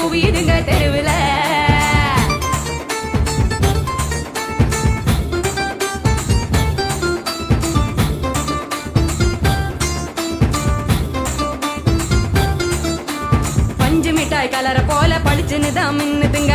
குவியுதுங்க தெருவில். பஞ்சு மிட்டாய் கலரை போல பளிச்சுன்னு தான் மின்னுதுங்க.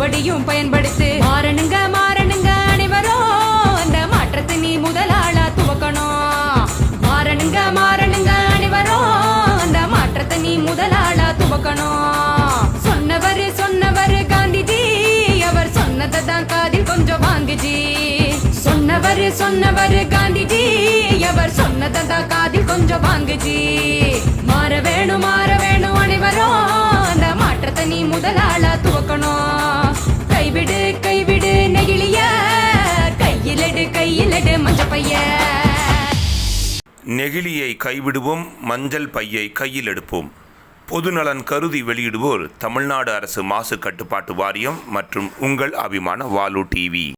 மறுபடியும் பயன்படுத்து. மாறணுங்க மாறணுங்க அனைவரும் அந்த மாற்றத்தை நீ முதலாளா துவக்கணும். மாறணுங்க மாறணுங்க அனைவரும் அந்த மாற்றத்தை நீ முதலாளா துவக்கணும். சொன்னவர் சொன்னவர் காந்திஜி அவர் சொன்னதை தான் காதில் கொஞ்சம் வாங்குஜி. சொன்னவர் சொன்னவர் காந்திஜி அவர் சொன்னதை தான் காதில் கொஞ்சம் வாங்குஜி. மாற வேணும் மாற வேணும் அனைவரும் அந்த மாற்றத்தை நீ முதலாளா நெகிழியை கைவிடுவோம் மஞ்சள் பையை கையில் எடுப்போம். பொதுநலன் கருதி வெளியிடுவோர் தமிழ்நாடு அரசு மாசு கட்டுப்பாட்டு வாரியம் மற்றும் உங்கள் அபிமான வாலு டிவி.